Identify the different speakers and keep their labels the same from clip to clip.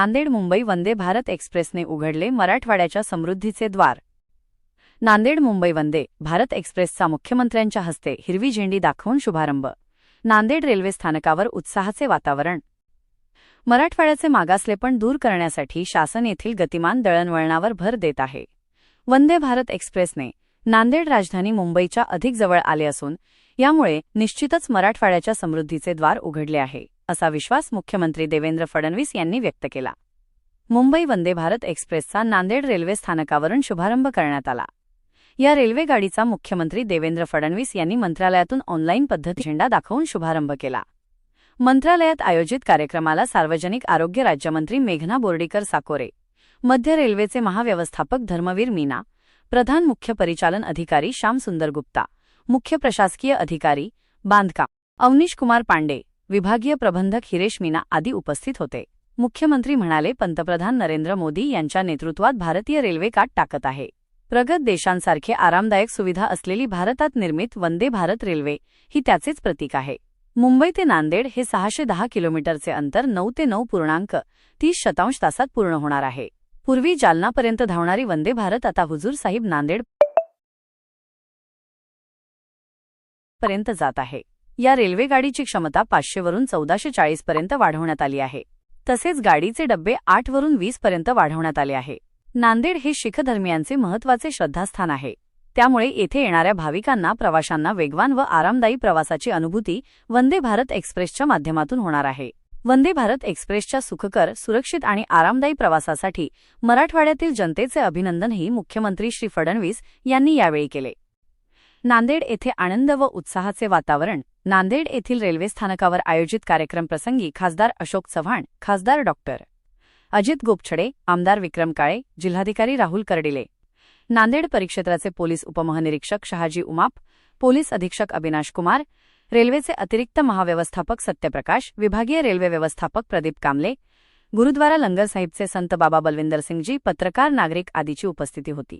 Speaker 1: नांदेड मुंबई वंदे भारत एक्सप्रेसने उघडले मराठवाड्याच्या समृद्धीचे द्वार. नांदेड मुंबई वंदे भारत एक्सप्रेसचा मुख्यमंत्र्यांच्या हस्ते हिरवी झेंडी दाखवून शुभारंभ. नांदेड रेल्वे स्थानकावर उत्साहाचे वातावरण. मराठवाड्याचे मागासलेपण दूर करण्यासाठी शासन येथील गतिमान दळणवळणावर भर देत आहे. वंदे भारत एक्सप्रेसने नांदेड राजधानी मुंबईच्या अधिक जवळ आले असून यामुळे निश्चितच मराठवाड्याच्या समृद्धीचे द्वार उघडले आहे. असा विश्वास मुख्यमंत्री देवेंद्र फडणवीस यांनी व्यक्त केला. मुंबई वंदे भारत एक्सप्रेसचा नांदेड रेल्वे स्थानकावरून शुभारंभ करण्यात आला. या रेल्वे गाडीचा मुख्यमंत्री देवेंद्र फडणवीस यांनी मंत्रालयातून ऑनलाईन पद्धती झेंडा दाखवून शुभारंभ केला. मंत्रालयात आयोजित कार्यक्रमाला सार्वजनिक आरोग्य राज्यमंत्री मेघना बोर्डीकर साकोरे मध्य रेल्वेचे महाव्यवस्थापक धर्मवीर मीना प्रधान मुख्य परिचालन अधिकारी श्यामसुंदर गुप्ता मुख्य प्रशासकीय अधिकारी बांधकाम अवनीश कुमार पांडे विभागीय प्रबंधक हिरेश मीना आदी उपस्थित होते. मुख्यमंत्री म्हणाले पंतप्रधान नरेंद्र मोदी यांच्या नेतृत्वात भारतीय रेल्वे काट टाकत आहे. प्रगत देशांसारखे आरामदायक सुविधा असलेली भारतात निर्मित वंदे भारत रेल्वे ही त्याचेच प्रतीक आहे. मुंबई ते नांदेड हे सहाशे दहा किलोमीटरचे अंतर नऊ ते नऊ पूर्णांक तीस शतांश तासात पूर्ण होणार आहे. पूर्वी जालनापर्यंत धावणारी वंदे भारत आता हुजूर साहिब नांदेड पर्यंत जात आहे. या रेल्वेगाडीची क्षमता पाचशेवरून चौदाशे चाळीस पर्यंत वाढवण्यात आली आहे. तसेच गाडीचे डब्बे आठ वरून वीस पर्यंत वाढवण्यात आले आहे. नांदेड हे शीख धर्मियांचे महत्त्वाचे श्रद्धास्थान आहे. त्यामुळे येथे येणाऱ्या भाविकांना प्रवाशांना वेगवान व आरामदायी प्रवासाची अनुभूती वंदे भारत एक्सप्रेसच्या माध्यमातून होणार आहे. वंदे भारत एक्सप्रेसच्या सुखकर सुरक्षित आणि आरामदायी प्रवासासाठी मराठवाड्यातील जनतेचे अभिनंदनही मुख्यमंत्री श्री फडणवीस यांनी यावेळी केले. नांदेड येथे आनंद व उत्साहाचे वातावरण. नांदेड येथील रेल्वे स्थानकावर आयोजित कार्यक्रमप्रसंगी खासदार अशोक चव्हाण खासदार डॉक्टर अजित गोपछडे आमदार विक्रम काळे जिल्हाधिकारी राहुल कर्डिले. नांदेड परिक्षेत्राचे पोलीस उपमहानिरीक्षक शहाजी उमाप पोलीस अधीक्षक अविनाश कुमार रेल्वेचे अतिरिक्त महाव्यवस्थापक सत्यप्रकाश विभागीय रेल्वे व्यवस्थापक प्रदीप कांबले गुरुद्वारा लंगर साहिबचे संत बाबा बलविंदर सिंगजी पत्रकार नागरिक आदीची उपस्थिती होती.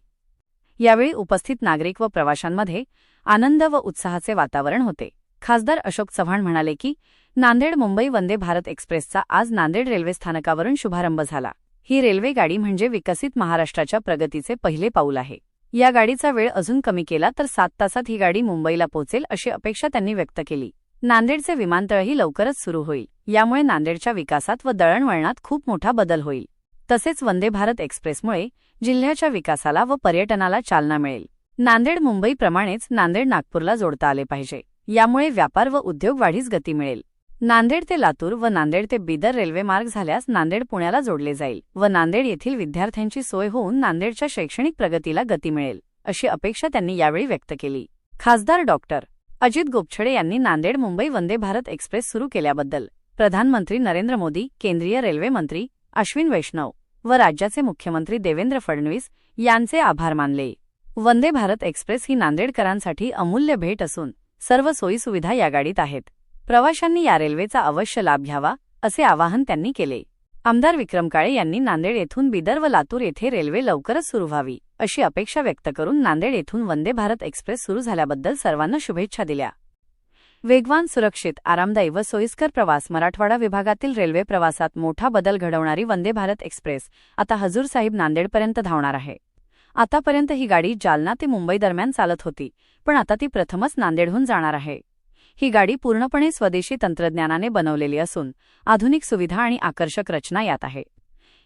Speaker 1: यावेळी उपस्थित नागरिक व प्रवाशांमध्ये आनंद व उत्साहाचे वातावरण होते. खासदार अशोक चव्हाण म्हणाले की नांदेड मुंबई वंदे भारत एक्सप्रेसचा आज नांदेड रेल्वे स्थानकावरून शुभारंभ झाला. ही रेल्वे गाडी म्हणजे विकसित महाराष्ट्राच्या प्रगतीचे पहिले पाऊल आहे. या गाडीचा वेळ अजून कमी केला तर सात तासात ही गाडी मुंबईला पोहोचेल अशी अपेक्षा त्यांनी व्यक्त केली. नांदेडचे विमानतळही लवकरच सुरू होईल. यामुळे नांदेडच्या विकासात व दळणवळणात खूप मोठा बदल होईल. तसेच वंदे भारत एक्सप्रेसमुळे जिल्ह्याच्या विकासाला व पर्यटनाला चालना मिळेल. नांदेड मुंबईप्रमाणेच नांदेड नागपूरला जोडता आले पाहिजे. यामुळे व्यापार व उद्योग वाढीस गती मिळेल. नांदेड ते लातूर व नांदेड ते बिदर रेल्वे मार्ग झाल्यास नांदेड पुण्याला जोडले जाईल व नांदेड येथील विद्यार्थ्यांची सोय होऊन नांदेडच्या शैक्षणिक प्रगतीला गती मिळेल अशी अपेक्षा त्यांनी यावेळी व्यक्त केली. खासदार डॉक्टर अजित गोपछडे यांनी नांदेड मुंबई वंदे भारत एक्सप्रेस सुरू केल्याबद्दल प्रधानमंत्री नरेंद्र मोदी केंद्रीय रेल्वे मंत्री अश्विन वैष्णव व राज्याचे मुख्यमंत्री देवेंद्र फडणवीस यांचे आभार मानले. वंदे भारत एक्सप्रेस ही नांदेडकरांसाठी अमूल्य भेट असून सर्व सोयीसुविधा या गाडीत आहेत. प्रवाशांनी या रेल्वेचा अवश्य लाभ घ्यावा असे आवाहन त्यांनी केले. आमदार विक्रम काळे यांनी नांदेड येथून बिदर व लातूर येथे रेल्वे लवकरच सुरू व्हावी अशी अपेक्षा व्यक्त करून नांदेड येथून वंदे भारत एक्सप्रेस सुरू झाल्याबद्दल सर्वांना शुभेच्छा दिल्या. वेगवान सुरक्षित आरामदायी व सोयीस्कर प्रवास मराठवाडा विभागातील रेल्वे प्रवासात मोठा बदल घडवणारी वंदे भारत एक्सप्रेस आता हजूर साहिब नांदेडपर्यंत धावणार आहे. आतापर्यंत ही गाडी जालना ते मुंबई दरम्यान चालत होती पण आता ती प्रथमच नांदेडहून जाणार आहे. ही गाडी पूर्णपणे स्वदेशी तंत्रज्ञानाने बनवलेली असून आधुनिक सुविधा आणि आकर्षक रचना यात आहे.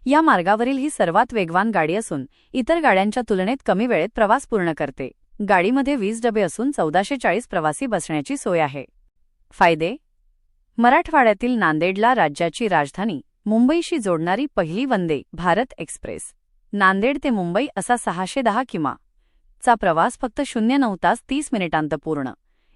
Speaker 1: या मार्गावरील ही सर्वात वेगवान गाडी असून इतर गाड्यांच्या तुलनेत कमी वेळेत प्रवास पूर्ण करते. गाडीमध्ये वीस डबे असून चौदाशे चाळीस प्रवासी बसण्याची सोय आहे. फायदे? मराठवाड्यातील नांदेडला राज्याची राजधानी मुंबईशी जोडणारी पहिली वंदे भारत एक्सप्रेस. नांदेड ते मुंबई असा सहाशे दहा किमा. चा प्रवास फक्त शून्य नऊ तास तीस मिनिटांत पूर्ण.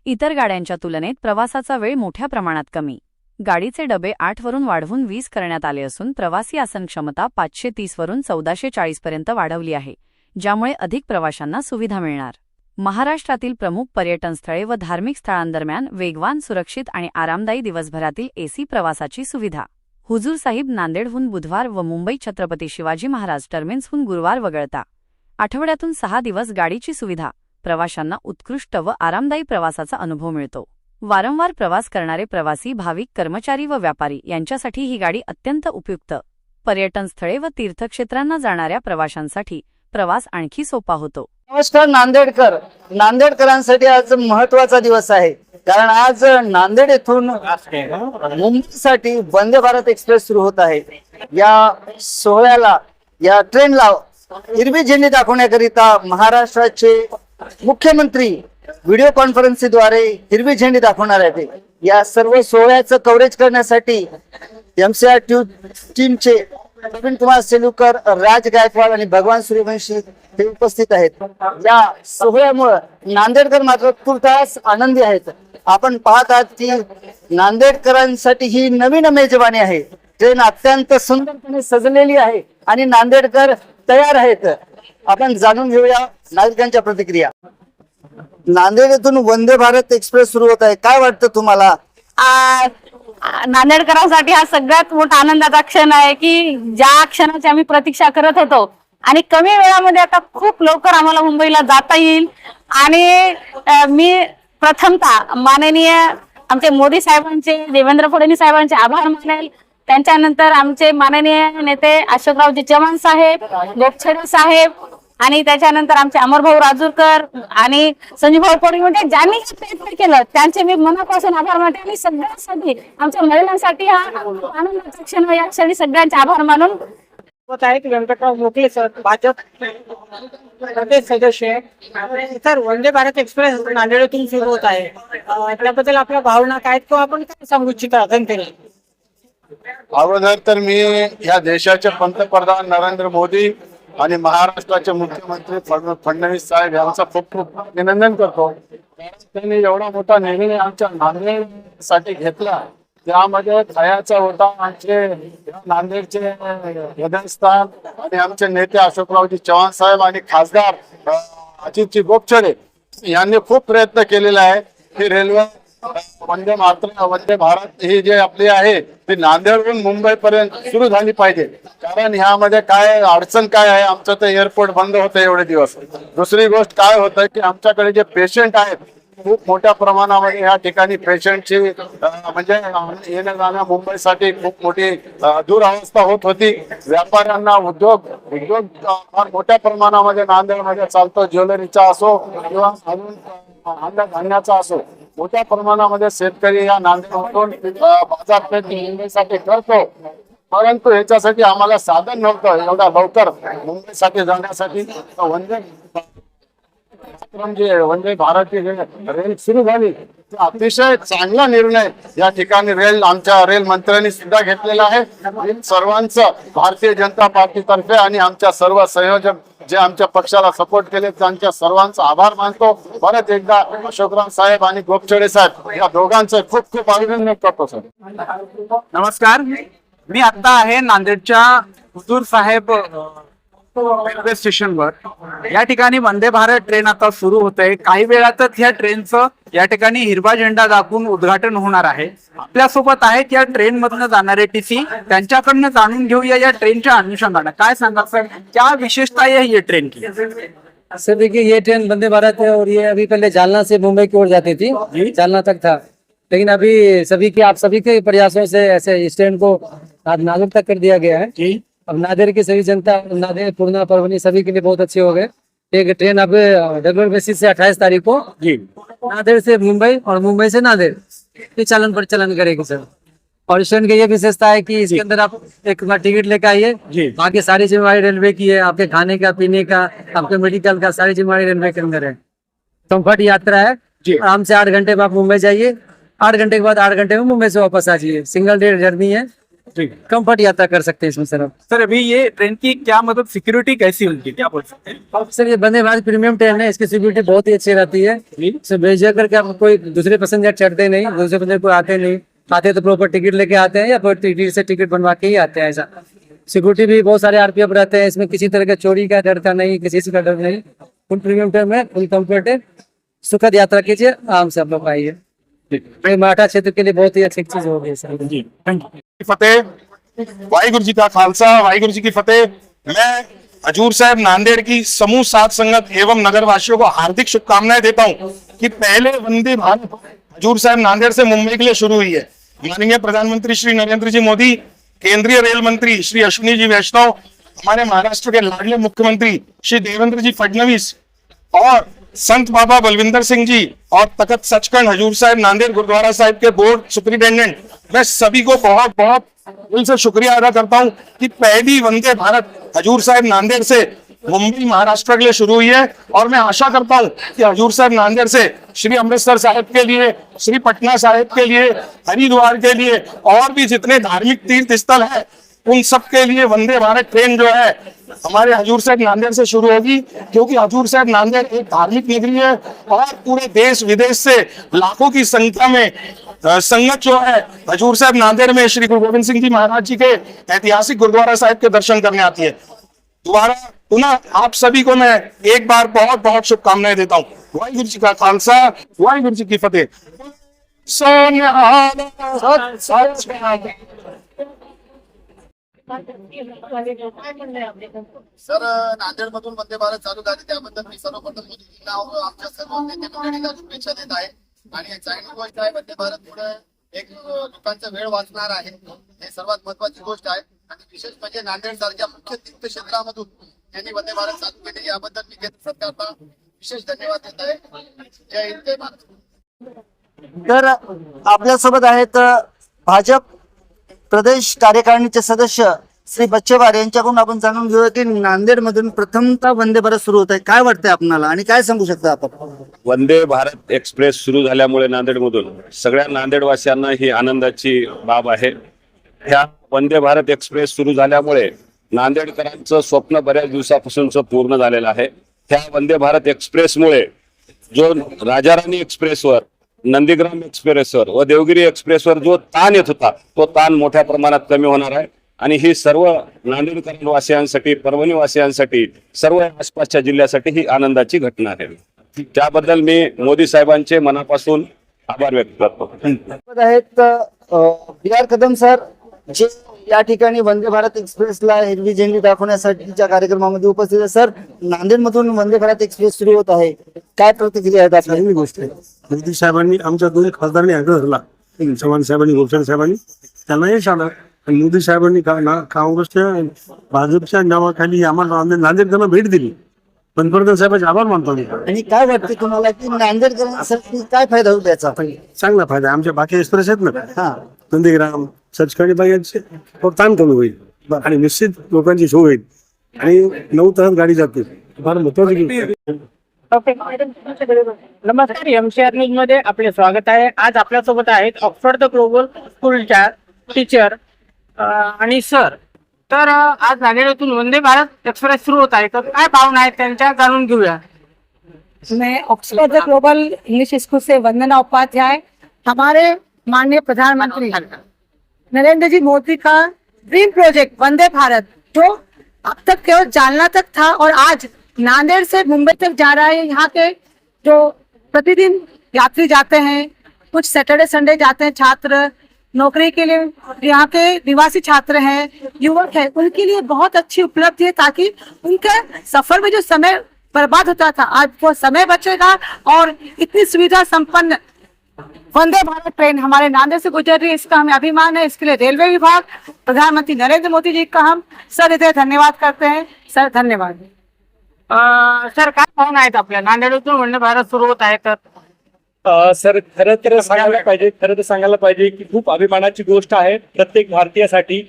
Speaker 1: इतर गाड्यांच्या तुलनेत प्रवासाचा वेळ मोठ्या प्रमाणात कमी. गाडीचे डबे आठवरून वाढवून वीस करण्यात आले असून प्रवासी आसन क्षमता पाचशे तीसवरून चौदाशे चाळीसपर्यंत वाढवली आहे ज्यामुळे अधिक प्रवाशांना सुविधा मिळणार. महाराष्ट्रातील प्रमुख पर्यटन स्थळे व धार्मिक स्थळांदरम्यान वेगवान सुरक्षित आणि आरामदायी दिवसभरातील एसी प्रवासाची सुविधा. हुजूर साहिब नांदेडहून बुधवार व मुंबई छत्रपती शिवाजी महाराज टर्मिन्सहून गुरुवार वगळता. आठवड्यातून सहा दिवस गाडीची सुविधा. प्रवाशांना उत्कृष्ट व आरामदायी प्रवासाचा अनुभव मिळतो. वारंवार प्रवास करणारे प्रवासी भाविक कर्मचारी व व्यापारी यांच्यासाठी ही गाडी अत्यंत उपयुक्त. पर्यटन स्थळे व तीर्थक्षेत्रांना जाणाऱ्या प्रवाशांसाठी प्रवास आणखी सोपा होतो.
Speaker 2: नमस्कार नांदेडकर. नांदेडकरांसाठी आज महत्त्वाचा दिवस आहे. कारण आज नांदेड येथून मुंबईसाठी वंदे भारत एक्सप्रेस सुरू होत आहे. या सोहळ्याला या ट्रेनला हिरवी झेंडी दाखवण्याकरिता महाराष्ट्राचे मुख्यमंत्री व्हिडिओ कॉन्फरन्सद्वारे हिरवी झेंडी दाखवणार आहे या सर्व सोहळ्याचं कव्हरेज करण्यासाठी एमसीआर टीमचे प्रवीण कुमार सेलुकर राज गायकवाड आणि भगवान सूर्यवंशी हे उपस्थित आहेत. या सोहळ्यामुळे नांदेडकर मात्र तुर्तास आनंदी आहेत. आपण पाहत आहात की नांदेडकरांसाठी ही नवीन मेजवानी आहे. ट्रेन अत्यंत सुंदरपणे सजलेली आहे आणि नांदेडकर तयार आहेत. आपण जाणून घेऊया नागरिकांच्या प्रतिक्रिया. नांदेड येथून वंदे भारत एक्सप्रेस सुरू होत आहे. काय वाटतं तुम्हाला?
Speaker 3: नांदेडकरांसाठी हा सगळ्यात मोठा आनंदाचा क्षण आहे की ज्या क्षणाची आम्ही प्रतीक्षा करत होतो आणि कमी वेळामध्ये आता खूप लवकर आम्हाला मुंबईला जाता येईल. आणि मी प्रथमतः माननीय आमचे मोदी साहेबांचे देवेंद्र फडणवीस साहेबांचे आभार मानेल. त्यांच्यानंतर आमचे माननीय नेते अशोकरावजी चव्हाण साहेब गोपछडे साहेब आणि त्याच्यानंतर आमचे अमरभाऊ राजूरकर आणि संजूभाऊ पडवी म्हणजे ज्यांनी प्रयत्न केलं त्यांचे मी मनापासून आभार मानते आणि सगळ्यांसाठी आमच्या महिलांसाठी हा आनंदाचा क्षण. या क्षणी सगळ्यांचे आभार मानून
Speaker 4: व्यंकटराव मोकले सर भाजप प्रदेश सदस्य आहे. सर वंदे भारत एक्सप्रेस नांदेडतून सुरू होत आहे त्याबद्दल आपल्या भावना काय आपण काय सांगू इच्छिता
Speaker 5: अगोदर तर मी या देशाचे पंतप्रधान नरेंद्र मोदी आणि महाराष्ट्राचे मुख्यमंत्री फडणवीस साहेब यांचं खूप खूप अभिनंदन करतो. त्यांनी एवढा मोठा निर्णय आमच्या नांदेडसाठी घेतला. त्यामध्ये खयाचा होता आमचे नांदेडचे हृदयस्थान आणि आमचे नेते अशोकरावजी चव्हाण साहेब आणि खासदार अजितजी गोपछडे यांनी खूप प्रयत्न केलेला आहे की रेल्वे वंदे मात्र वंदे भारत ही जे आपली आहे ती नांदेडहून मुंबई पर्यंत सुरू झाली पाहिजे. कारण ह्यामध्ये काय अडचण काय आहे आमचं ते एअरपोर्ट बंद होतं एवढे दिवस. दुसरी गोष्ट काय होतं की आमच्याकडे जे पेशंट आहेत खूप मोठ्या प्रमाणामध्ये या ठिकाणी पेशंटची म्हणजे येण्या जाण्या मुंबईसाठी खूप मोठी दुरावस्था होत होती. व्यापाऱ्यांना उद्योग उद्योग फार मोठ्या प्रमाणामध्ये नांदेडमध्ये चालतो ज्वेलरीचा असो किंवा अजून अन्न धान्याचा असो मोठ्या प्रमाणामध्ये शेतकरी या नांदेडमधून बाजारपेठ मुंबईसाठी करतो. परंतु याच्यासाठी आम्हाला साधन नव्हतं एवढ्या लवकर मुंबईसाठी जाण्यासाठी. वंदे जे वंदे भारत रेल सुरू झाली. अतिशय चांगला निर्णय या ठिकाणी रेल आमच्या रेल मंत्र्यांनी सुद्धा घेतलेला आहे. सर्वांचं भारतीय जनता पार्टीतर्फे आणि आमच्या सर्व संयोजक जे आमच्या पक्षाला सपोर्ट केले त्यांच्या सर्वांचा आभार मानतो. परत एकदा अशोकराम साहेब आणि गोपछडे साहेब या दोघांचं खूप खूप अभिनंदन करतो सर.
Speaker 6: नमस्कार. मी आता आहे नांदेडच्या हुजूर साहेब रेल्वे स्टेशनवर. या ठिकाणी वंदे भारत ट्रेन आता सुरू होते काही वेळातच या ट्रेनचं या ठिकाणी हिरवा झेंडा दाखवून उद्घाटन होणार आहे. आपल्यासोबत आहेत या ट्रेन मधनं जाणारे टीसी त्यांच्याकडनं जाणून घेऊया या ट्रेनच्या अनुषंगानं. काय सांगा सर? क्या विशेषता है ये ट्रेन की?
Speaker 7: सर देखिए ये ट्रेन वंदे भारत है और ये अभी पहले जालना से मुंबई की ओर जाती थी। जालना तक था। लेकिन अभी सभी के आप सभी के प्रयासों से ऐसे इस ट्रेन को आज नागुर तक कर दिया गया है।
Speaker 6: जी।
Speaker 7: अब नादेर की सभी जनता नादेर पूर्णा परवनी सभी के लिए बहुत अच्छे हो गए। एक ट्रेन अब रेगुलर बेसिस से अट्ठाईस तारीख को
Speaker 6: जी।
Speaker 7: नादेर से मुंबई और मुंबई से नादेर। ये चालन पर चलन करेगी सर। और इस ट्रेन की ये विशेषता है कि इसके अंदर आप एक बार टिकट लेकर आइए।
Speaker 6: जी।
Speaker 7: बाकी सारी जिम्मेवारी रेलवे की है आपके खाने का पीने का आपके मेडिकल का सारी जिम्मेवारी रेलवे के अंदर है। कंफर्ट यात्रा है। आराम से आठ घंटे में आप मुंबई जाइए। आठ घंटे के बाद आठ घंटे में मुंबई से वापस आ जाइए। सिंगल डे जर्नी है। कंफर्ट यात्रा कर सकते हैं इसमें सर आप।
Speaker 6: सर अभी ये ट्रेन की क्या मतलब सिक्योरिटी कैसी होगी क्या बोल सकते हैं?
Speaker 7: सर ये वंदे भारत प्रीमियम ट्रेन है इसकी सिक्योरिटी बहुत ही अच्छी रहती है। बेझिझक करके आप कोई दूसरे पैसेंजर चढ़ते नहीं दूसरे पैसेंजर कोई आते नहीं आते तो प्रॉपर टिकट लेके आते हैं या फिर टिकट से टिकट बनवा के ही आते हैं ऐसा। सिक्योरिटी भी बहुत सारे आरपीएफ रहते हैं इसमें किसी तरह का चोरी का डर का नहीं किसी का डर नहीं। फुल प्रीमियम टर्म है फुल कंफर्ट है। सुखद यात्रा कीजिए आराम से आप लोग आइए। माठा क्षेत्र के लिए बहुत ही अच्छी चीज़ होगी sir.
Speaker 8: G thank you
Speaker 9: Fateh. Waheguru ji का खालसा, वाहिगुरु जी की फतेह। मैं हजूर साहब नांदेड़ की समूह सात संगत एवं नगर वासियों को हार्दिक शुभकामनाएँ देता हूँ कि पहले वंदे भारत हजूर साहब नांदेड़ से मुंबई के लिए शुरू हुई है। माननीय प्रधानमंत्री श्री नरेंद्र जी मोदी, केंद्रीय रेल मंत्री श्री अश्विनी जी वैष्णव, हमारे महाराष्ट्र के लाडले मुख्यमंत्री श्री देवेंद्र जी फडणवीस और संत बाबा बलविंदर सिंह जी और तखत सचखंड हजूर साहब नांदेड़ गुरुद्वारा साहिब के बोर्ड सुप्रिंटेंडेंट, मैं सभी को बहुत बहुत दिल से शुक्रिया अदा करता हूँ कि पहली वंदे भारत हजूर साहब नांदेड़ से मुंबई, महाराष्ट्र के लिए शुरू हुई है। और मैं आशा करता हूँ कि हजूर साहब नांदेड़ से श्री अमृतसर साहिब के लिए, श्री पटना साहिब के लिए, हरिद्वार के लिए और भी जितने धार्मिक तीर्थ स्थल है उन सब के लिए वंदे भारत ट्रेन जो है, हमारे हजूर साहब नांदेड़ से शुरू होगी, क्योंकि हजूर साहब नांदेड़ एक धार्मिक नगरी है और पूरे देश विदेश से लाखों की संख्या में संगत जो है, हजूर साहब नांदेड़ में श्री गुरु गोविंद सिंह जी महाराज जी के ऐतिहासिक गुरुद्वारा साहिब के दर्शन करने आती है। दोबारा पुनः आप सभी को मैं एक बार बहुत बहुत शुभकामनाएँ देता हूँ। वाहिगुरु जी का खालसा, वाहिगुरु जी की फतेह। सत
Speaker 10: सर नांदेड मधून वंदे भारत चालू झाली त्याबद्दल मी सर्वप्रथम मोदीजींना आमच्या सर्व नेते शुभेच्छा देत आहे आणि चांगली गोष्ट आहे वंदे भारत एक लोकांचा वेळ वाचणार आहे. हे सर्वात महत्वाची गोष्ट आहे. आणि विशेष म्हणजे नांदेड सारख्या मुख्य तीर्थक्षेत्रामधून त्यांनी वंदे भारत चालू केले याबद्दल मी केंद्र सरकारला विशेष धन्यवाद देत आहे. जय हिंद जय
Speaker 2: तर आपल्यासोबत आहेत भाजप प्रदेश कार्यकारिणीचे सदस्य श्री बच्चेवार यांच्याकडून आपण जाणून घेऊया की नांदेड मधून प्रथमतः वंदे भारत सुरू होत आहे. काय वाटतंय आपणाला आणि काय सांगू शकता आपण?
Speaker 11: वंदे भारत एक्सप्रेस सुरू झाल्यामुळे नांदेडमधून सगळ्या नांदेडवासियांना ही आनंदाची बाब आहे. ह्या वंदे भारत एक्सप्रेस सुरू झाल्यामुळे नांदेडकरांचं स्वप्न बऱ्याच दिवसापासूनच पूर्ण झालेलं आहे. त्या वंदे भारत एक्सप्रेसमुळे जो राजाराणी एक्सप्रेसवर नंदीग्राम एक्सप्रेसवर व देवगिरी एक्सप्रेसवर जो ताण येत होता तो ताण मोठ्या प्रमाणात कमी होणार आहे. आणि ही सर्व नांदेडकरांवासियांसाठी परभणी वासियांसाठी सर्व आसपासच्या जिल्ह्यासाठी ही आनंदाची घटना आहे. त्याबद्दल मी मोदी साहेबांचे मनापासून आभार व्यक्त करतो.
Speaker 2: आहेत बिहार कदम सर जे या ठिकाणी वंदे भारत एक्सप्रेसला हिरवी झेंडी दाखवण्यासाठीच्या कार्यक्रमामध्ये उपस्थित आहे. सर नांदेड मधून वंदे भारत एक्सप्रेस सुरू होत आहे. काय प्रतिक्रिया आहेत आपल्या?
Speaker 12: गोष्ट आहे मोदी साहेबांनी आमच्या दोन्ही खासदारांनी आग्रह धरला. चव्हाण साहेबांनी गोपचंद साहेबांनी. त्यांना यश आलं. आणि मोदी साहेबांनी काँग्रेसच्या भाजपच्या नावाखाली आम्हाला नांदेड नांदेडकरांना भेट दिली. पंतप्रधान साहेबांचे आभार मानतो मी
Speaker 2: आणि काय वाटते तुम्हाला की नांदेडकरांसाठी काय फायदा होईल याचा?
Speaker 12: चांगला फायदा. आमच्या बाकी एक्सप्रेस आहेत ना.
Speaker 2: हा.
Speaker 12: नंदीग्राम सचखंडी बाईचे ताण कमी होईल. आणि निश्चित लोकांची सोय होईल. आणि नऊ तास गाडी जाते. फार महत्वाची
Speaker 4: नमस्कार एमसीआर न्यूजमध्ये आपले स्वागत आहे. आज आपल्यासोबत आहेत ऑक्सफर्ड द ग्लोबल स्कूलच्या टीचर आणि सर तर आज नांदेड वंदे भारत एक्सप्रेस सुरू होत आहे. तर काय भावना आहेत त्यांच्या? जाणून घेऊया.
Speaker 3: मैं ऑक्सफोर्ड ग्लोबल इंग्लिश स्कूल से वंदना उपाध्याय. हमारे माननीय प्रधानमंत्री नरेंद्र जी मोदी का ड्रीम प्रोजेक्ट वंदे भारत जो अब तक केवल जालना तक था और आज नांदेड़ से मुंबई तक जा रहा है। यहाँ के जो प्रतिदिन यात्री जाते हैं कुछ सैटरडे संडे जाते हैं छात्र नौकरी के लिए यहाँ के निवासी छात्र हैं युवक हैं उनके लिए बहुत अच्छी उपलब्धि है ताकि उनके सफ़र में जो समय बर्बाद होता था आज वो समय बचेगा और इतनी सुविधा संपन्न वंदे भारत ट्रेन हमारे नांदेड़ से गुजर रही है इसका हमें अभिमान है। इसके लिए रेलवे विभाग प्रधानमंत्री नरेंद्र मोदी जी का हम सर इथे धन्यवाद करते हैं। सर धन्यवाद।
Speaker 4: सर काय भावना आहेत आपल्या नांदेडतून वंदे भारत सुरू होत आहे तर
Speaker 13: अ, सर खरं तर सांगायला पाहिजे खरं तर सांगायला पाहिजे की खूप अभिमानाची गोष्ट आहे प्रत्येक भारतीयासाठी.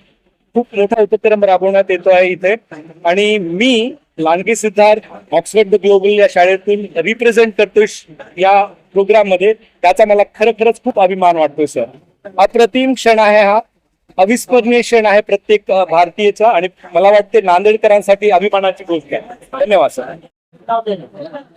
Speaker 13: खूप मोठा उपक्रम राबवण्यात येतो आहे इथे. आणि मी Landge Siddharth Oxford the Global या शाळेतून रिप्रेझेंट करतोय या प्रोग्राममध्ये. त्याचा मला खरं खरंच खूप अभिमान वाटतोय सर अप्रतिम क्षण आहे हा. अविस्मरणीय क्षण आहे प्रत्येक भारतीयचा आणि मला वाटते नांदेडकरांसाठी अभिमानाची गोष्ट आहे. धन्यवाद sir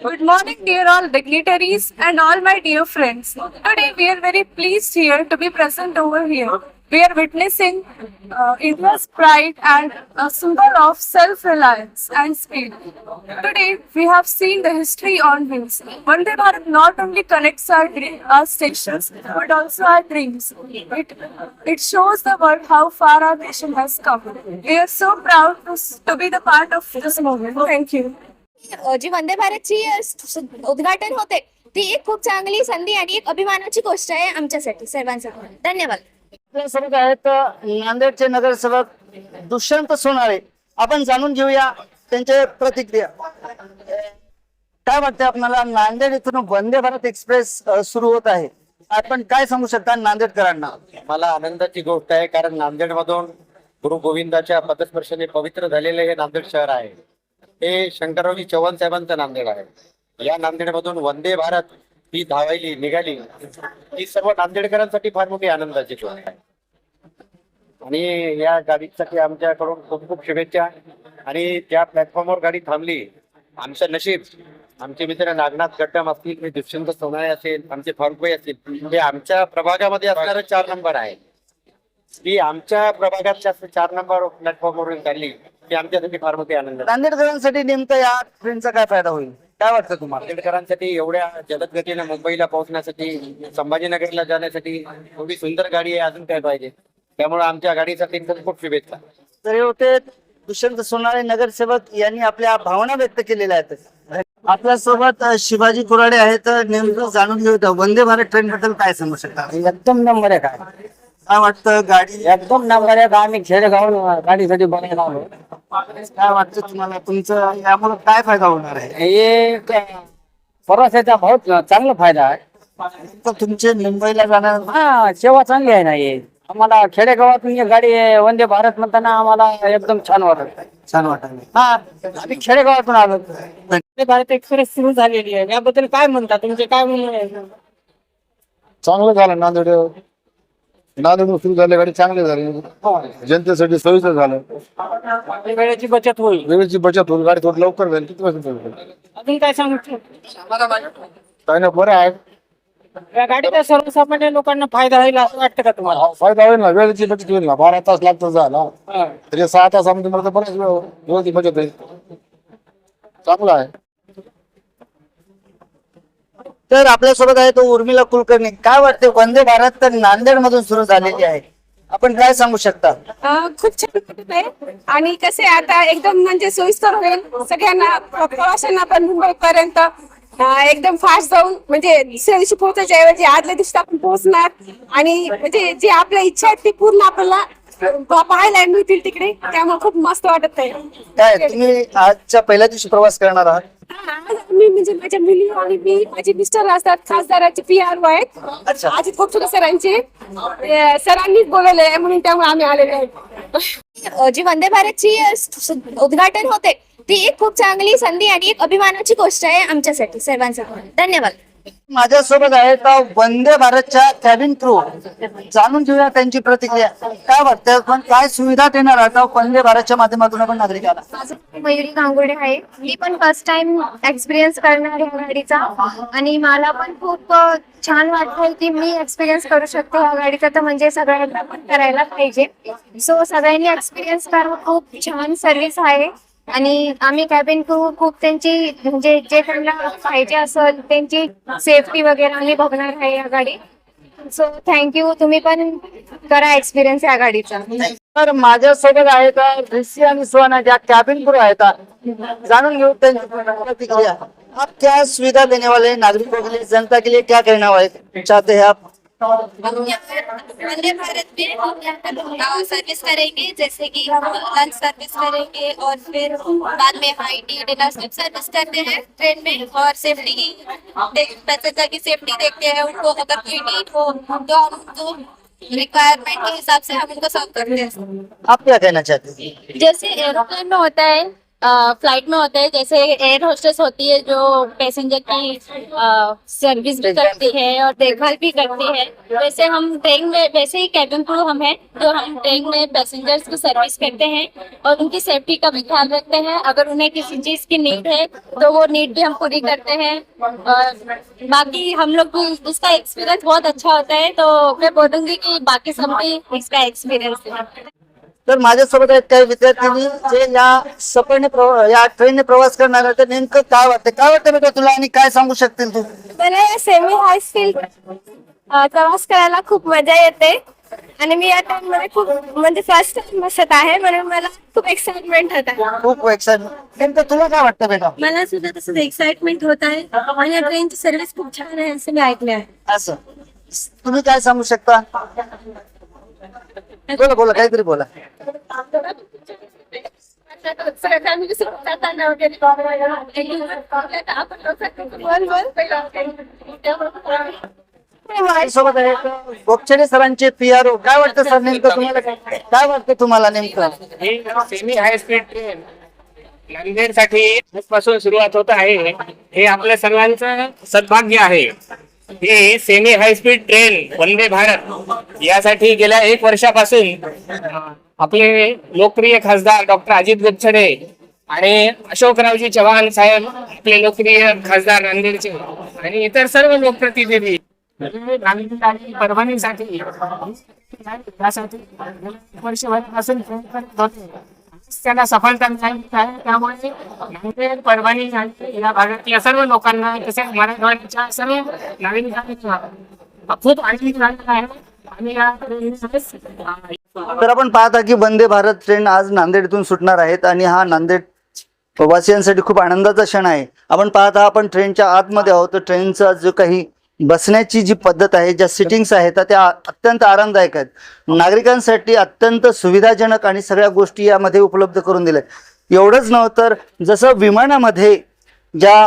Speaker 3: Good morning, dear all dignitaries and all my dear friends. Today we are very pleased here to be present over here.
Speaker 14: we are witnessing uh, India's pride and a symbol of self-reliance and speed. Today, we have seen the history on wheels. Vande Bharat not only connects our, dre- our stations but also our dreams. It, it shows the world how far our nation has come. We are so proud to, s- to be the part of this movement. Thank you.
Speaker 15: अ, जी वंदे भारतची अ, स- स- उद्घाटन होते ती एक खूप चांगली संधी आणि एक अभिमानाची गोष्ट आहे आमच्यासाठी सर्वांसाठी धन्यवाद
Speaker 2: आपल्यासोबत आहेत. नांदेडचे नगरसेवक दुष्यंत सोनाळे. आपण जाणून घेऊया त्यांचे प्रतिक्रिया. काय वाटते आपल्याला? नांदेड इथून वंदे भारत एक्सप्रेस सुरू होत आहे. आपण काय सांगू शकता नांदेडकरांना?
Speaker 16: मला आनंदाची गोष्ट आहे कारण नांदेड मधून गुरु गोविंदाच्या पदस्पर्शाने पवित्र झालेले हे नांदेड शहर आहे. हे शंकररावजी चव्हाण साहेबांचं नांदेड आहे. या नांदेड मधून वंदे भारत ही धावायली निघाली. ही सर्व नांदेडकरांसाठी फार मोठी आनंदाची गोष्ट आहे. आणि या गाडीसाठी आमच्याकडून खूप खूप शुभेच्छा. आणि त्या प्लॅटफॉर्मवर गाडी थांबली आमचं नशीब आमचे मित्र नागनाथ गड्डम असतील दुष्यंत सोनाळे असेल आमचे फारुकबाई असतील हे आमच्या प्रभागामध्ये असणारं चार नंबर आहे. ती आमच्या प्रभागात चार नंबर प्लॅटफॉर्मवरून काढली ती आमच्यासाठी फार मोठी आनंद
Speaker 2: नांदेडकरांसाठी नेमकं या ट्रेनचा काय फायदा होईल? काय वाटतं तुम्हाला?
Speaker 16: नांदेडकरांसाठी एवढ्या जलद गतीने मुंबईला पोहोचण्यासाठी संभाजीनगरला जाण्यासाठी एवढी सुंदर गाडी आहे अजून काय पाहिजे? त्यामुळे आमच्या गाडीसाठी खूप खूप शुभेच्छा.
Speaker 2: तर हे होते दुष्यंत सोनाळे नगरसेवक यांनी आपल्या भावना व्यक्त केलेल्या आहेत. आपल्यासोबत शिवाजी कुराडे आहेत. नेमकं जाणून घेऊ वंदे भारत ट्रेन बद्दल काय सांगू शकता?
Speaker 6: एकदम नंबर आहे. काय
Speaker 2: काय वाटतं गाडी?
Speaker 6: एकदम नंबर आहे आम्ही खेडेगाव गाडीसाठी बनायला आलो.
Speaker 2: काय वाटतं तुम्हाला? तुमचं यामुळे काय फायदा होणार आहे?
Speaker 6: एक प्रवासाचा बहुत चांगला फायदा आहे.
Speaker 2: तर तुमचे मुंबईला जाणार
Speaker 6: हा सेवा चांगली आहे ना हे. आम्हाला खेडेगावातून ही गाडी आहे, वंदे भारत म्हणताना आम्हाला एकदम छान वाटत
Speaker 2: छान वाटत.
Speaker 6: हा आम्ही खेडेगावातून आलो. वंदे भारत एक्सप्रेस सुरू झालेली आहे. याबद्दल काय म्हणता? तुमचे काय म्हणणं आहे?
Speaker 5: चांगलं झालं नांदेड नांदेड सुरू झाले गाडी चांगली झाली. जनतेसाठी सोयीचं झालं.
Speaker 6: वेळेची बचत होईल.
Speaker 5: वेळेची बचत होईल गाडी थोडी लवकर झाली किती वाजता?
Speaker 6: अजून काय सांगू?
Speaker 5: काय नाही बरं आहे.
Speaker 6: या गाडीचा सर्वसामान्य लोकांना फायदा होईल असं वाटतं का तुम्हाला?
Speaker 5: फायदा होईल ना वेळेची बचत होईल ना. बारा तास लागतो झाला. तरी सहा तासामध्ये मला तर बराच वेळ वेळेची बचत होईल. चांगलं आहे.
Speaker 2: तर आपल्यासोबत आहे तो उर्मिला कुलकर्णी. काय वाटते वंदे भारत तर नांदेड मधून सुरू झालेली आहे. आपण काय सांगू शकता?
Speaker 14: खूप छान वाटत आहे आणि कसे आता एकदम म्हणजे सोयीस्कर होईल. सगळ्यांना प्रवाशांना पण मुंबई पर्यंत एकदम फास्ट जाऊन म्हणजे दुसऱ्या दिवशी पोहोचायच्या ऐवजी आदल्या दिवशी आपण पोहोचणार. आणि म्हणजे जी आपल्या इच्छा आहेत ती पूर्ण आपल्याला पाहायला मिळतील तिकडे. त्यामुळे खूप मस्त वाटत आहे.
Speaker 2: काय तुम्ही आजच्या पहिल्या दिवशी प्रवास करणार आहात?
Speaker 14: आज मी म्हणजे माझ्या मुली आणि मी माझे मिस्टर असतात खासदाराचे पी आर आहेत.
Speaker 2: अच्छा.
Speaker 14: अजित खोपसुले सरांचे. अं, सरांनीच बोलवले आहे म्हणून त्यामुळे आम्ही आलेलो आहे.
Speaker 15: अ, जी वंदे भारतची अ, स- स- उद्घाटन होते ती एक खूप चांगली संधी आणि एक अभिमानाची गोष्ट आहे आमच्यासाठी सर्वांसाठी. धन्यवाद.
Speaker 2: माझ्यासोबत आहे का वंदे भारतच्या कॅबिन क्रू जाणून घेऊया त्यांची प्रतिक्रिया. काय वाटतं? पण काय सुविधा देणार आता वंदे भारतच्या माध्यमातून आपण नागरिकांना
Speaker 15: माझं मयुरी गांगुडे आहे. मी पण फर्स्ट टाइम एक्सपिरियन्स करणार आहे या गाडीचा. आणि मला पण खूप अ, छान वाटतंय की मी एक्सपिरियन्स करू शकते या गाडीचा. तर म्हणजे सगळ्यांना पण करायला पाहिजे. सो सगळ्यांनी एक्सपिरियन्स करा. खूप छान सर्व्हिस आहे. आणि आम्ही कॅबिन क्रू खूप त्यांची म्हणजे जे त्यांना पाहिजे असेल त्यांची सेफ्टी वगैरे आम्ही बघणार आहे या गाडी. सो थँक्यू तुम्ही पण करा एक्सपिरियन्स या गाडीचा.
Speaker 2: तर माझ्यासोबत आहेत अ, ऋषी आणि सुहाना ज्या कॅबिन क्रू आहेत जाणून घेऊ त्यांची प्रतिक्रिया आप क्या सुविधा देने वाले नागरिकों के लिए जनता के लिए क्या कहना वाले चाहते हैं आप?
Speaker 15: वंदे भारत में हम यहाँ सर्विस करेंगे जैसे कि हम लंच सर्विस करेंगे और फिर बाद में हाई टी डिनर सर्विस करते हैं ट्रेन में और सेफ्टी की पैसेंजर की सेफ्टी देखते हैं उनको अगर कोई नीड हो तो हम उनको रिक्वायरमेंट के हिसाब से हम उनको सर्व करते हैं।
Speaker 2: आप क्या कहना चाहते हैं?
Speaker 15: जैसे एरोप्लेन में होता है
Speaker 17: फ़्लाइट में होते हैं जैसे एयर होस्टेस होती है जो पैसेंजर की सर्विस भी करती है और देखभाल भी करती है। वैसे हम ट्रेन में वैसे ही कैबिन क्रू हम हैं जो हम ट्रेन में पैसेंजर्स को सर्विस करते हैं और उनकी सेफ्टी का भी ख्याल रखते हैं। अगर उन्हें किसी चीज़ की नीड है तो वो नीड भी हम पूरी करते हैं। और बाकी हम लोग भी इसका एक्सपीरियंस बहुत अच्छा होता है तो मैं बोलूँगी की बाकी सब भी इसका एक्सपीरियंस है।
Speaker 2: तर माझ्यासोबत आहेत काही विद्यार्थ्यांनी जे या सफरने प्रवा- या ट्रेनने प्रवास करणार आहेत तर नेमकं काय वाटतं? काय वाटतं बेटा तुला आणि काय सांगू शकतील तू?
Speaker 17: मला या सेमी हाय स्पीड प्रवास करायला खूप मजा येते. आणि मी या ट्रेन मध्ये खूप म्हणजे फर्स्ट टाइम बसत आहे म्हणून मला खूप एक्साइटमेंट होत आहे.
Speaker 2: खूप एक्साइटमेंट नेमकं तुला काय वाटतं बेटा?
Speaker 17: मला सुद्धा तसंच एक्साइटमेंट होत आहे. आणि या ट्रेनची सर्व्हिस खूप छान आहे असं मी ऐकले आहे.
Speaker 2: असं. तुम्ही काय सांगू शकता? बोला बोला काहीतरी बोला. सोबत आहे. गोपछडे सरांचे पीआरओ काय वाटतं सर नेमकं तुम्हाला? काय काय वाटतं तुम्हाला नेमकं?
Speaker 13: सेमी हाय स्पीड ट्रेन नांदेडसाठी पासून सुरुवात होत आहे. हे आपल्या सर्वांचं सद्भाग्य आहे. ही semi high speed train Vande Bharat यासाठी गेल्या एक वर्षापासून आपले लोकप्रिय खासदार डॉक्टर अजित गुप्छडे आणि अशोकरावजी चव्हाण साहेब आपले लोकप्रिय खासदार नांदेडचे आणि इतर सर्व लोकप्रतिनिधी नांदेड परभणीसाठी एक वर्षभरापासून प्रयत्न करत होते. त्यांना सफलता मिळाली. आहे त्यामुळे नांदेड परभणी आणि या भागातल्या सर्व लोकांना तसेच मराठवाड्याच्या सर्व नागरिकांना खूप आनंद झालेला आहे. आणि या
Speaker 2: तर आपण पाहता की वंदे भारत ट्रेन आज नांदेड इथून सुटणार आहेत आणि हा नांदेड वासियांसाठी खूप आनंदाचा क्षण आहे. आपण पाहता आपण ट्रेनच्या आतमध्ये आहोत. तर ट्रेनचा जो काही बसण्याची जी पद्धत आहे ज्या सिटिंग्स आहेत त्या अत्यंत आरामदायक आहेत. नागरिकांसाठी अत्यंत सुविधाजनक आणि सगळ्या गोष्टी यामध्ये उपलब्ध करून दिल्या एवढंच नव्हतं तर जसं विमानामध्ये ज्या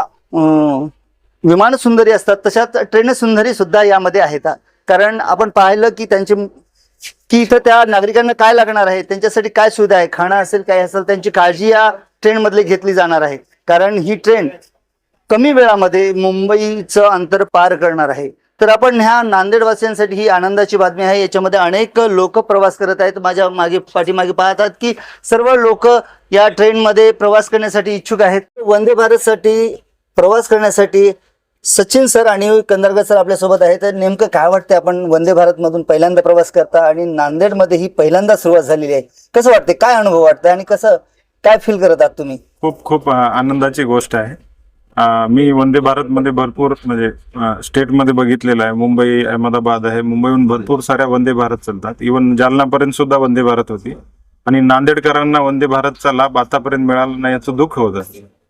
Speaker 2: विमान सुंदरी असतात तशाच ट्रेन सुंदरी सुद्धा यामध्ये आहेत. कारण आपण पाहिलं की त्यांची की इथं त्या नागरिकांना काय लागणार आहे त्यांच्यासाठी काय सुविधा आहे खाणं असेल काय असेल त्यांची काळजी या ट्रेनमधली घेतली जाणार आहे. कारण ही ट्रेन कमी वेळामध्ये मुंबईचं अंतर पार करणार आहे. तर आपण ह्या नांदेडवासियांसाठी ही आनंदाची बातमी आहे. याच्यामध्ये अनेक लोक प्रवास करत आहेत. माझ्या मागे पाठीमागे पाहतात की सर्व लोक या ट्रेनमध्ये प्रवास करण्यासाठी इच्छुक आहेत. वंदे भारतसाठी प्रवास करण्यासाठी सचिन सर आणि कंदरकर सर आपल्यासोबत आहेत. तर नेमकं काय वाटतं आपण वंदे भारतमधून पहिल्यांदा प्रवास करता आणि नांदेडमध्ये ही पहिल्यांदा सुरुवात झालेली आहे? कसं वाटते काय अनुभव वाटतं आणि कसं काय फील करत आहात तुम्ही?
Speaker 18: खूप खूप आनंदाची गोष्ट आहे. मी वंदे भारतमध्ये भरपूर म्हणजे स्टेट स्टेटमध्ये बघितलेलं आहे. मुंबई अहमदाबाद आहे. मुंबईहून भरपूर साऱ्या वंदे भारत चालतात. इवन जालनापर्यंत सुद्धा वंदे भारत होती. आणि नांदेडकरांना वंदे भारतचा लाभ आतापर्यंत मिळाला नाही याचं दुःख होतं.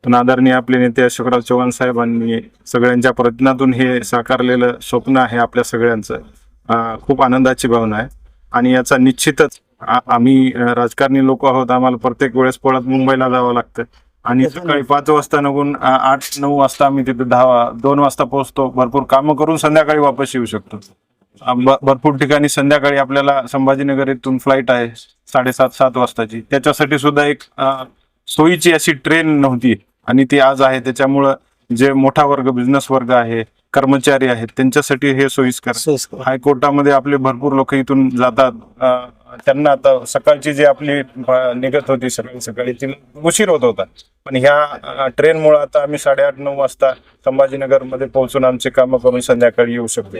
Speaker 18: पण आदरणीय आपले नेते अशोकराव चव्हाण साहेबांनी सगळ्यांच्या प्रयत्नातून हे साकारलेलं स्वप्न आहे आपल्या सगळ्यांचं. खूप आनंदाची भावना आहे. आणि याचा निश्चितच आम्ही राजकारणी लोक आहोत. आम्हाला प्रत्येक वेळेस पळत मुंबईला जावं लागतं. आणि सकाळी पाच वाजता निघून आठ नऊ वाजता आम्ही तिथे दहा दोन वाजता पोहोचतो. भरपूर कामं करून संध्याकाळी वापस येऊ शकतो. ब- भरपूर ठिकाणी संध्याकाळी आपल्याला संभाजीनगर इथून फ्लाईट आहे साडेसात सात वाजताची. त्याच्यासाठी सुद्धा एक सोयीची अशी ट्रेन नव्हती. आणि ती आज आहे. त्याच्यामुळं जे मोठा वर्ग बिझनेस वर्ग आहे कर्मचारी आहेत त्यांच्यासाठी हे सोयीस्कर आहे. हायकोर्टामध्ये आपले भरपूर लोक इथून जातात. अं, त्यांना आता सकाळची जी आपली निघत होती सकाळी सकाळी ती उशीर होत होता. पण ह्या ट्रेनमुळे आता आम्ही साडेआठ नऊ वाजता संभाजीनगरमध्ये पोहोचून आमचे कामं करून संध्याकाळी येऊ शकतो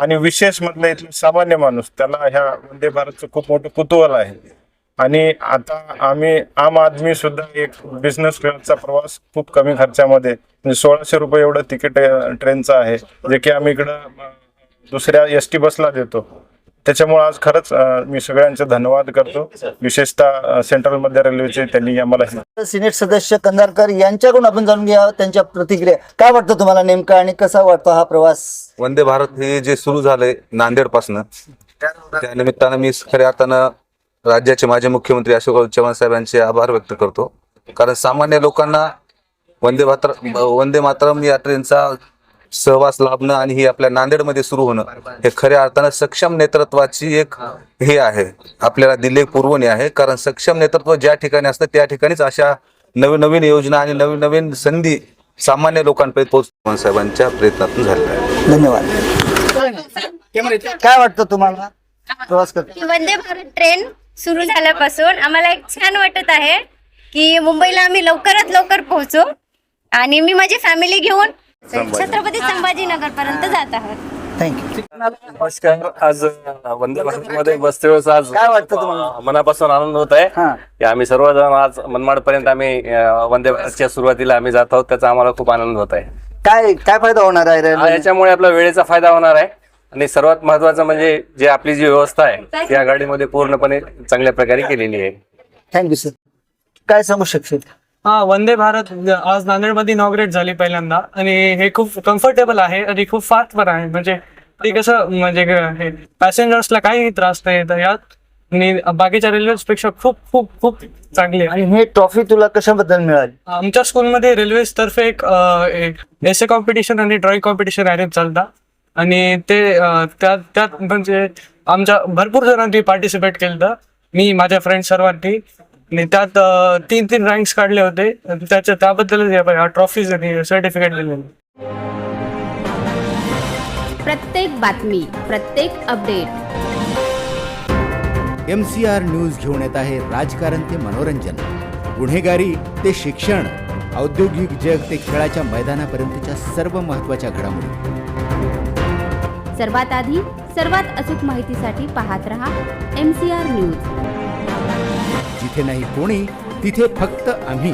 Speaker 18: आणि विशेष म्हटलं इथलं सामान्य माणूस त्याला ह्या वंदे भारतचं खूप मोठं कुतूहल आहे. आणि आता आम्ही आम आदमी सुद्धा एक बिझनेस क्लासचा प्रवास खूप कमी खर्चामध्ये म्हणजे सोळाशे रुपये एवढं तिकीट ट्रेनचं आहे जे की आम्ही इकडं दुसऱ्या एस टी बसला देतो. त्याच्यामुळे आज खरंच मी सगळ्यांचे धन्यवाद करतो. विशेषतः सेंट्रल मध्य रेल्वेचे त्यांनी आम्हाला हे
Speaker 2: सिनेट सदस्य कंदारकर यांच्याकडून आपण जाणून घ्या त्यांच्या प्रतिक्रिया. काय वाटतं तुम्हाला नेमकं आणि कसा वाटतो हा प्रवास?
Speaker 19: वंदे भारत हे जे सुरू झालंय नांदेड पासनं त्या निमित्तानं मी खऱ्या अर्थानं राज्याचे माजी मुख्यमंत्री अशोकराव चव्हाण साहेबांचे आभार व्यक्त करतो. कारण सामान्य लोकांना वंदे मातर वंदे मातरम या ट्रेनचा सहवास लाभणं आणि ही आपल्या नांदेडमध्ये सुरू होणं हे खऱ्या अर्थानं सक्षम नेतृत्वाची एक हे आहे. आपल्याला दिले पुरवणी आहे. कारण सक्षम नेतृत्व ज्या ठिकाणी असतं त्या ठिकाणीच अशा नवीन नवीन योजना आणि नवीन नवीन संधी सामान्य लोकांपर्यंत पोहोच साहेबांच्या प्रयत्नातून झालेला आहे
Speaker 2: धन्यवाद. काय वाटतं तुम्हाला? प्रवास करतो.
Speaker 17: वंदे भारत ट्रेन सुरू झाल्यापासून आम्हाला एक छान वाटत आहे की मुंबईला आम्ही लवकरात लवकर पोहोचू आणि मी माझी फॅमिली घेऊन छत्रपती संभाजीनगर पर्यंत जात आहोत.
Speaker 2: थँक्यू
Speaker 13: नमस्कार. आज वंदे भारत मध्ये बसते वेळेस आज.
Speaker 2: काय वाटतं तुम्हाला?
Speaker 13: मनापासून आनंद होत आहे.
Speaker 2: हा.
Speaker 13: की आम्ही सर्वजण आज मनमाड पर्यंत आम्ही अ, वंदे भारतच्या सुरुवातीला आम्ही जात आहोत. त्याचा आम्हाला खूप आनंद होत आहे.
Speaker 2: काय काय फायदा होणार आहे रेल्वे
Speaker 13: याच्यामुळे आपला वेळेचा फायदा होणार आहे. आणि सर्वात महत्वाचं म्हणजे जे आपली जी व्यवस्था आहे ती या गाडीमध्ये पूर्णपणे चांगल्या प्रकारे केलेली आहे.
Speaker 2: थँक्यू सर काय सांगू शकशील?
Speaker 20: हा वंदे भारत आज नांदेडमध्ये इनॉग्रेट झाली पहिल्यांदा. आणि हे खूप कम्फर्टेबल आहे आणि खूप फास्ट पण आहे. म्हणजे ते कसं म्हणजे पॅसेंजर्सला काही त्रास नाही येत यात. आणि बाकीच्या रेल्वेजपेक्षा खूप खूप खूप चांगली आहे.
Speaker 2: आणि हे ट्रॉफी तुला कशाबद्दल मिळाली?
Speaker 20: आमच्या स्कूलमध्ये रेल्वेज तर्फे एक एसे कॉम्पिटिशन आणि ड्रॉइंग कॉम्पिटिशन अरेंज चालता आणि ते त्यात त्यात म्हणजे आमच्या भरपूर जणांनी पार्टिसिपेट केलं मी माझ्या फ्रेंड सर्वांनी. आणि त्यात अ, तीन तीन रँक्स काढले होते. आणि त्याच्या त्याबद्दल ट्रॉफीज आणि सर्टिफिकेट दिलेले
Speaker 21: प्रत्येक बातमी प्रत्येक update
Speaker 22: M C R news घेऊन येत आहे राजकारण ते मनोरंजन. गुन्हेगारी ते शिक्षण. औद्योगिक जग ते खेळाच्या मैदानापर्यंतच्या सर्व महत्त्वाच्या घडामोडी.
Speaker 21: सर्वात आधी सर्वात अचूक माहितीसाठी पाहत रहा एम सी आर न्यूज
Speaker 22: जिथे नाही कोणी तिथे फक्त आम्ही.